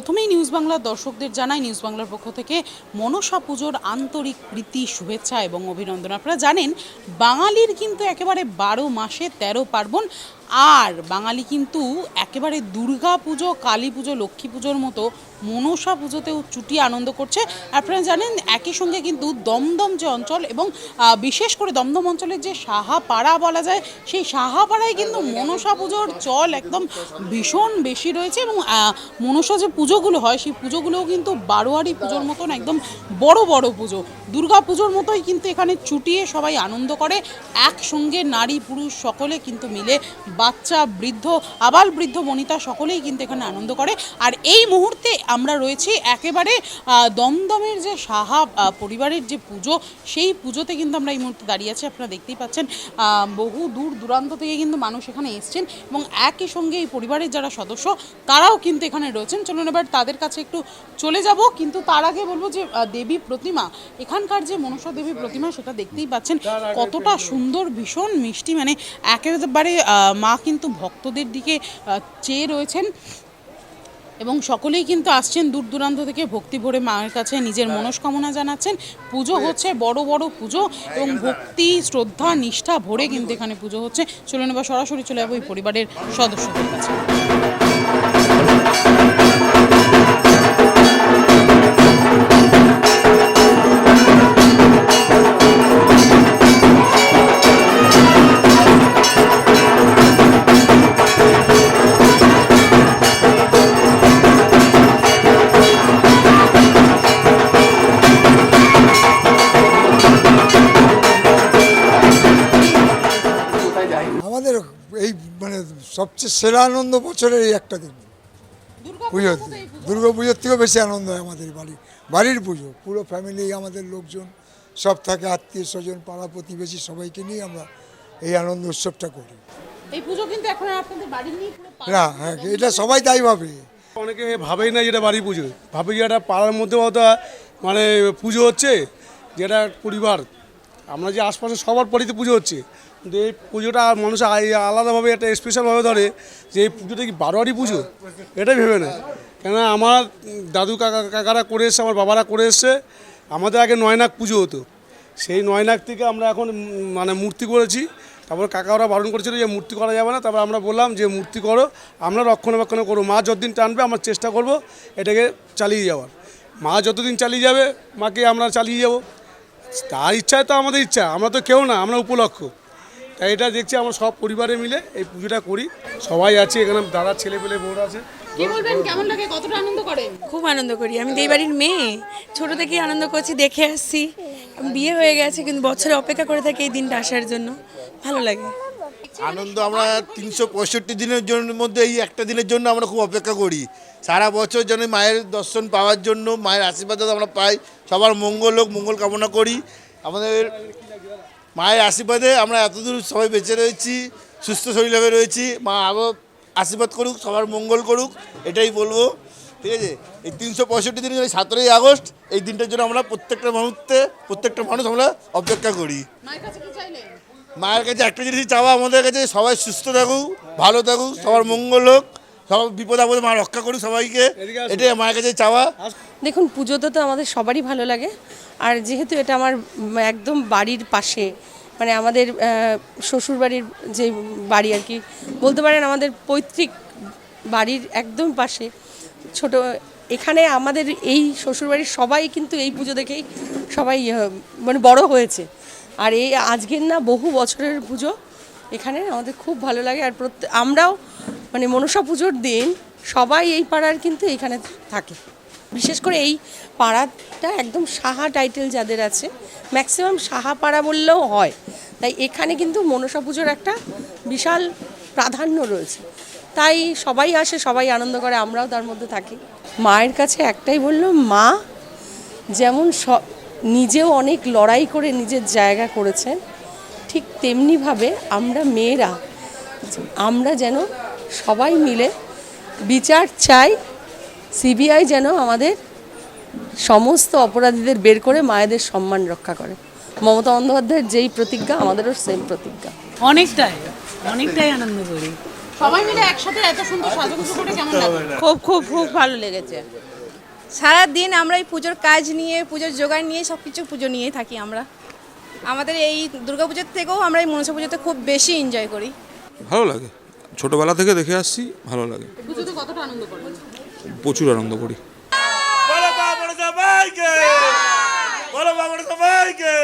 প্রথমেই নিউজ বাংলার দর্শকদের জানাই নিউজ বাংলার পক্ষ থেকে মনসা পুজোর আন্তরিক প্রীতি, শুভেচ্ছা এবং অভিনন্দন। আপনারা জানেন, বাঙালির কিন্তু একেবারে বারো মাসে তেরো পার্বণ আর বাঙালি কিন্তু একেবারে দুর্গা পুজো, কালী পুজো, লক্ষ্মী পুজোর মতো মনসা পুজোতেও চুটি আনন্দ করছে। আপনারা জানেন, একই সঙ্গে কিন্তু দমদম যে অঞ্চল এবং বিশেষ করে দমদম অঞ্চলের যে সাহাপাড়া বলা যায়, সেই সাহাপাড়ায় কিন্তু মনসা পুজোর চল একদম ভীষণ বেশি রয়েছে এবং মনসা যে পুজোগুলো হয়, সেই পুজোগুলোও কিন্তু বারোয়ারি পুজোর মতন একদম বড় বড় পুজো। দুর্গা পুজোর মতোই কিন্তু এখানে চুটিয়ে সবাই আনন্দ করে। একসঙ্গে নারী, পুরুষ সকলে কিন্তু মিলে বাচ্চা বৃদ্ধ আবাল বৃদ্ধ বনিতা সকলেই কিন্তু এখানে আনন্দ করে। আর এই মুহূর্তে আমরা রয়েছি একেবারে দমদমের যে সাহা পরিবারের যে পুজো সেই পুজোতে কিন্তু আমরা এই মুহূর্তে দাঁড়িয়ে আছি। আপনারা দেখতেই পাচ্ছেন বহু দূর দূরান্ত থেকে কিন্তু মানুষ এখানে এসছেন এবং একই সঙ্গে এই পরিবারের যারা সদস্য তারাও কিন্তু এখানে রয়েছেন। চলুন এবার তাদের কাছে একটু চলে যাব কিন্তু তার আগে বলব যে দেবী প্রতিমা এখানকার যে মনসা দেবী প্রতিমা সেটা দেখতেই পাচ্ছেন কতটা সুন্দর ভীষণ মিষ্টি মানে একেবারে আহ, মা কিন্তু ভক্তদের দিকে চেয়ে রয়েছেন এবং সকলেই কিন্তু আসছেন দূর দূরান্ত থেকে ভক্তি ভরে মায়ের কাছে নিজের মনস্কামনা জানাচ্ছেন। পুজো হচ্ছে বড় বড় পুজো এবং ভক্তি শ্রদ্ধা নিষ্ঠা ভরে কিন্তু এখানে পুজো হচ্ছে। চলুন এবার সরাসরি চলে যাব এই পরিবারের সদস্যদের কাছে। সবচেয়ে সেরা আনন্দ বছরের এই একটা দিন। পুজো। দুর্গা পুজোর থেকেও বেশি আনন্দ হয় আমাদের বাড়ি। বাড়ির পুজো পুরো ফ্যামিলি আমাদের লোকজন সব থাকে আত্মীয় স্বজন পাড়া প্রতিবেশী সবাইকে নিয়ে আমরা এই আনন্দ উৎসবটা করি। এই পুজো কিন্তু এখন আপনাদের বাড়ি নিয়ে পুরো পাড়া- না হ্যাঁ এটা সবাই তাই ভাবে। অনেকে ভাবেই না যেটা বাড়ি পুজো। ভাবে যে এটা পাড়ার মধ্যে হয়তো মানে পুজো হচ্ছে যেটা পরিবার। আমরা যে আশপাশে সবার বাড়িতে পুজো হচ্ছে কিন্তু এই পুজোটা মানুষ আলাদাভাবে একটা স্পেশালভাবে ধরে যে এই পুজোটা কি বারোয়ারি পুজো? এটাই ভেবে না কেননা আমার দাদু কাকা কাকারা করে এসছে, আমার বাবারা করে এসছে। আমাদের আগে নয়নাক পুজো হতো। সেই নয়নাক থেকে আমরা এখন মানে মূর্তি করেছি। তারপর কাকাওরা বারণ করেছিল যে মূর্তি করা যাবে না। তারপর আমরা বললাম যে মূর্তি করো, আমরা রক্ষণাবেক্ষণ করব। মা যতদিন টানবে, আমরা চেষ্টা করব এটাকে চালিয়ে যাওয়ার। মা যতদিন চালিয়ে যাবে, মাকে আমরা চালিয়ে যাব। তার ইচ্ছায় তো আমাদের ইচ্ছা, আমরা তো কেউ না, আমরা উপলক্ষ। তাই এটা দেখছি আমরা সব পরিবারে মিলে এই পুজোটা করি। সবাই আছে এখানে দাদার ছেলে পেলে বউরা আছে। কি বলবেন? কেমন লাগে? কতটা আনন্দ করেন? খুব আনন্দ করি। আমি তো এই বাড়ির মেয়ে। ছোট থেকেই আনন্দ করছি দেখে আসছি। বিয়ে হয়ে গেছে কিন্তু বছরে অপেক্ষা করে থাকি এই দিনটা আসার জন্য। ভালো লাগে। আনন্দ আমরা তিনশো পঁয়ষট্টি দিনের জন্য মধ্যে এই একটা দিনের জন্য আমরা খুব অপেক্ষা করি। সারা বছর যেন মায়ের দর্শন পাওয়ার জন্য মায়ের আশীর্বাদ যাতে আমরা পাই। সবার মঙ্গল হোক মঙ্গল কামনা করি। আমাদের মায়ের আশীর্বাদে আমরা এতদূর সবাই বেঁচে রয়েছি সুস্থ শরীরভাবে রয়েছি। মা আরও আশীর্বাদ করুক সবার মঙ্গল করুক এটাই বলব। ঠিক আছে? এই তিনশো পঁয়ষট্টি দিন সতেরোই আগস্ট এই দিনটার জন্য আমরা প্রত্যেকটা মুহূর্তে প্রত্যেকটা মানুষ আমরা অপেক্ষা করি। মায়ের কাছে মায়ের কাছে একটা জিনিস চাওয়া আমাদের কাছে সবাই সুস্থ থাকুক ভালো থাকুক সবার মঙ্গল হোক সব বিপদ আপদে মা রক্ষা করুক সবাইকে। এটাই মায়ের কাছে চাওয়া। দেখুন, পুজোতে তো আমাদের সবারই ভালো লাগে। আর যেহেতু এটা আমার একদম বাড়ির পাশে মানে আমাদের শ্বশুর বাড়ির যে বাড়ি আর কি, বলতে পারেন আমাদের পৈতৃক বাড়ির একদম পাশে। ছোট, এখানে আমাদের এই শ্বশুরবাড়ির সবাই কিন্তু এই পুজো দেখেই সবাই মানে বড় হয়েছে। আর এই আজকের না বহু বছরের পুজো, এখানে আমাদের খুব ভালো লাগে। আর প্রত্যেক, আমরাও মানে মনসা পুজোর দিন সবাই এই পাড়ার কিন্তু এখানে থাকে। বিশেষ করে এই পাড়াটা একদম সাহা টাইটেল যাদের আছে ম্যাক্সিমাম সাহা পাড়া বললেও হয়। তাই এখানে কিন্তু মনসা পুজোর একটা বিশাল প্রাধান্য রয়েছে। তাই সবাই আসে, সবাই আনন্দ করে, আমরাও তার মধ্যে থাকি। মায়ের কাছে একটাই বলল, মা যেমন স- নিজেও অনেক লড়াই করে নিজের জায়গা করেছেন, ঠিক তেমনিভাবে আমরা মেয়েরা, আমরা যেন সবাই মিলে বিচার চাই সিবিআই যেন আমাদের সমস্ত অপরাধীদের বের করে মায়েদের সম্মান রক্ষা করে। মমতা বন্দ্যোপাধ্যায়ের যেই প্রতিজ্ঞা আমাদেরও সেম প্রতিজ্ঞা। অনেকটাই অনেকটাই আনন্দ করি। সবাই মিলে একসাথে এত সুন্দর সাজুগুজু করে কেমন লাগে খুব খুব খুব ভালো লেগেছে। সারা দিন আমরা এই পুজোর কাজ নিয়ে পুজোর জোগাড় নিয়ে সব কিছু পুজো নিয়েই থাকি আমরা। আমাদের এই দুর্গাপুজোর থেকেও আমরা এই মনসা পুজোতে খুব বেশি এনজয় করি। ভালো লাগে। ছোটবেলা থেকে দেখে আসছি ভালো লাগে। পুজোতে কতটা আনন্দ করেন প্রচুর আনন্দ করি। বাবর সবাইকে! বাবর সবাইকে!